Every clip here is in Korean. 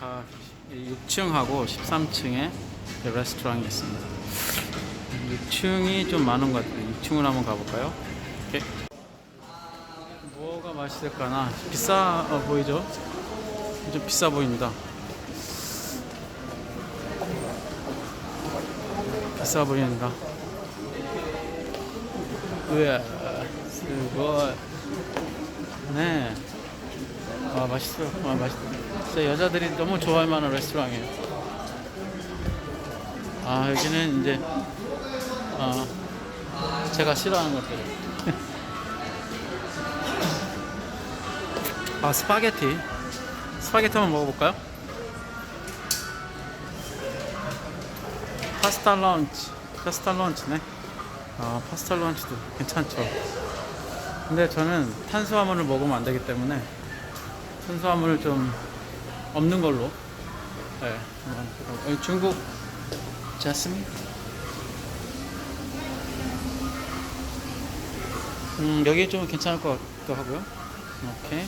가 6층하고 13층에 레스토랑이 있습니다. 6층이 좀 많은 것 같아요. 6층으로 한번 가볼까요? 오케이. 뭐가 맛있을까나? 비싸 어, 보이죠? 좀 비싸 보입니다. 비싸 보입니다. 으아, 수고. 네. 아 맛있어요. 아 맛있다. 진짜 여자들이 너무 좋아할 만한 레스토랑이에요. 아 여기는 이제 아 제가 싫어하는 것들. 아 스파게티. 스파게티 한번 먹어볼까요? 파스타 런치. 파스타 런치네. 아 파스타 런치도 괜찮죠. 근데 저는 탄수화물을 먹으면 안 되기 때문에 탄수화물을 좀 없는 걸로. 네. 어, 중국 자스민. 음 여기 좀 괜찮을 것 같기도 하고요. 오케이.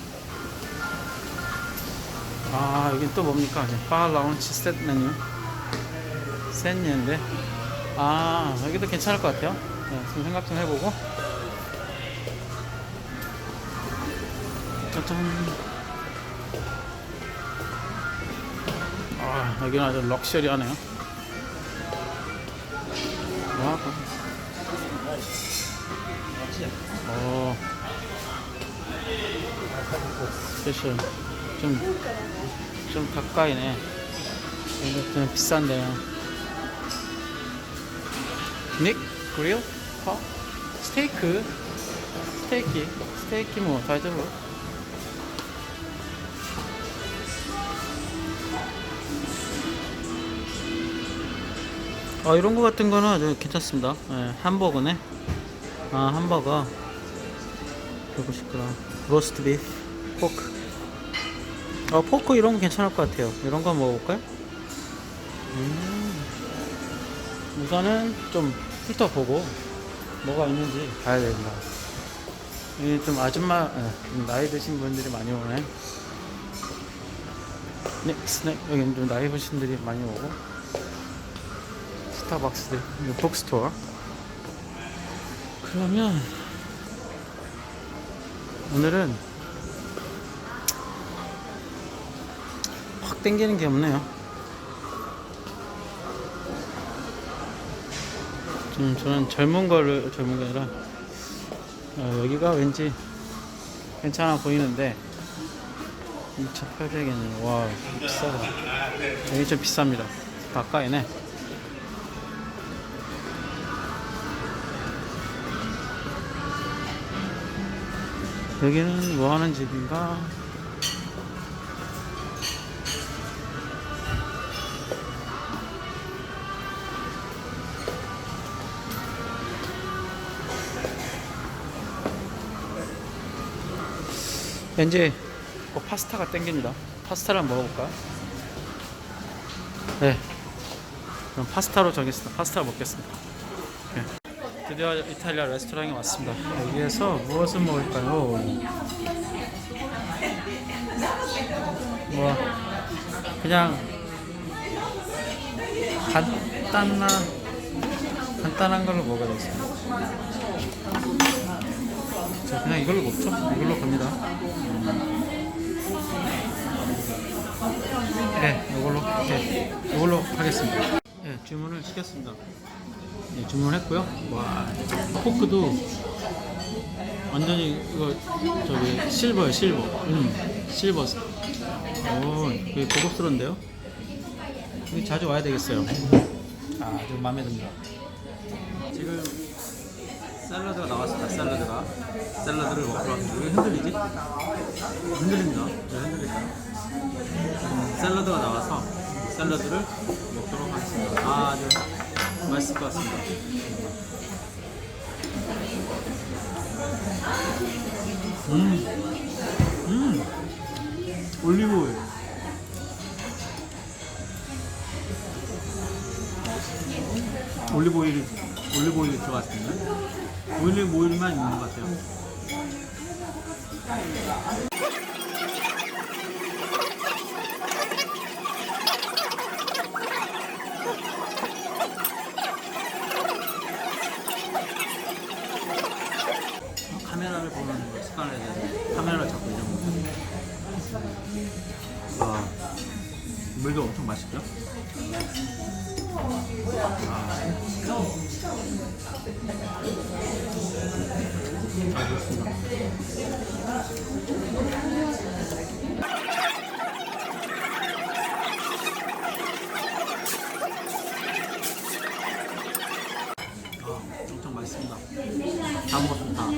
아 여기 또 뭡니까? 바 라운치 셋 메뉴. 셋 메뉴인데. 아 여기도 괜찮을 것 같아요. 네, 좀 생각 좀 해보고. 짜잔. 아, 여기는 아주 럭셔리하네요. 와, 어. 스페셜. 좀, 좀 가까이네. 좀 비싼데요. 닉? 그릴? 파? 스테이크? 스테이키? 스테이키 뭐, 다이저로? 아 이런 거 같은 거는 아주 괜찮습니다. 예, ham버거네. 아. 보고 싶구나. 로스트 비프, 포크. 아 포크 이런 거 괜찮을 것 같아요. 이런 거 먹어볼까요? 음. 우선은 좀 훑어보고 뭐가 있는지 봐야 됩니다. 이좀 아줌마 예, 좀 나이 드신 분들이 많이 오네. 네, 스낵 여기는 좀 나이 드신 분들이 많이 오고. 스타벅스들, 북스토어. 그러면 오늘은 확 땡기는 게 없네요. 좀 저는 젊은 거를 젊은 게 아니라 어, 여기가 왠지 괜찮아 보이는데 2,800엔이 와 비싸다. 여기 좀 비쌉니다. 가까이네. 여기는 뭐 하는 집인가? 왠지 뭐 파스타가 땡깁니다. 파스타를 한번 먹어볼까요? 네. 그럼 파스타로 정했습니다. 파스타 먹겠습니다. 네. 드디어 이탈리아 레스토랑에 왔습니다. 여기에서 무엇을 먹을까요? 뭐 그냥 간단한 간단한 걸로 먹어야 되겠습니다. 자, 그냥 이걸로 먹죠. 이걸로 갑니다. 네, 이걸로 네, 이걸로 하겠습니다. 네, 주문을 시켰습니다. 네, 주문했고요. 와, 포크도 완전히 이거 저기 실버예요, 실버. 음, 실버. 오, 되게 고급스러운데요? 여기 자주 와야 되겠어요. 아, 좀 마음에 듭니다. 지금 샐러드가 나왔습니다. 샐러드가 샐러드를 먹으러 왔습니다. 왜 흔들리지? 흔들립니다. 왜 흔들리죠? 음, 샐러드가 나와서 샐러드를 먹도록 하겠습니다. 아, 아주 맛있을 것 같습니다. 음, 음, 올리브 오일. 올리브 오일, 올리브 오일 들어갔습니다. 올리브 오일만 있는 것 같아요. 맛있고요. 아, 잘 좋습니다. 아, 엄청 맛있습니다. 다 먹었습니다.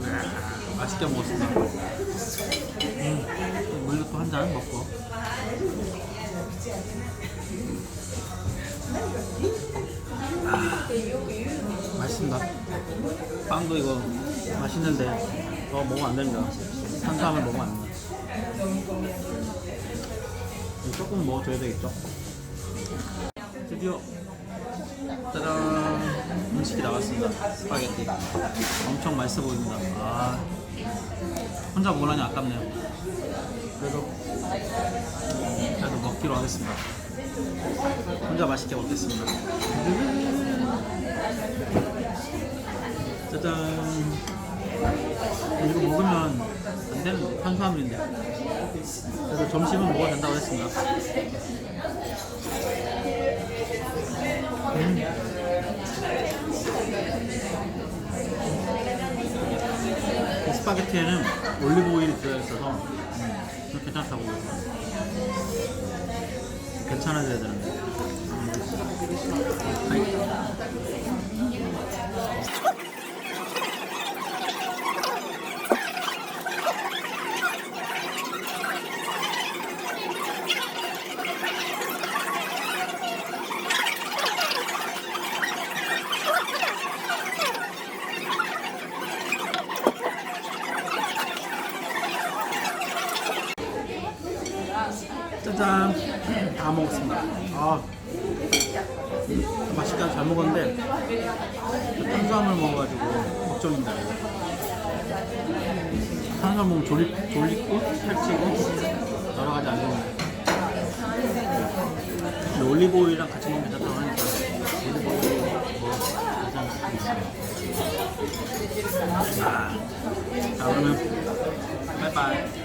이야, 맛있게 먹었습니다. 아, 맛있습니다. 빵도 이거 맛있는데 더 먹으면 안 됩니다. 탄수화물 먹으면 안 됩니다. 이거 조금 먹어줘야 되겠죠? 드디어 짜잔 음식이 나왔습니다 스파게티 엄청 맛있어 보입니다 아 혼자 먹으려니 아깝네요 그래도 그래도 먹기로 하겠습니다 혼자 맛있게 먹겠습니다. 짜잔. 이거 먹으면 안 되는 탄수화물인데. 그래도 점심은 먹어야 된다고 했습니다. 이 스파게티에는 올리브 오일이 들어있어서 음, 괜찮다고. 괜찮아져야 되는데 음, 아이. 짜잔 다 먹었습니다. 아 맛있게 잘 먹었는데 탄수화물 먹어가지고 걱정입니다 탄수화물 먹으면 졸리, 졸리고 살찌고 여러 가지 안 좋은데 근데 올리브 오일이랑 같이 먹으면 괜찮다고 하니까 올리브 오일 뭐 있어요. 아, 자 그러면 바이바이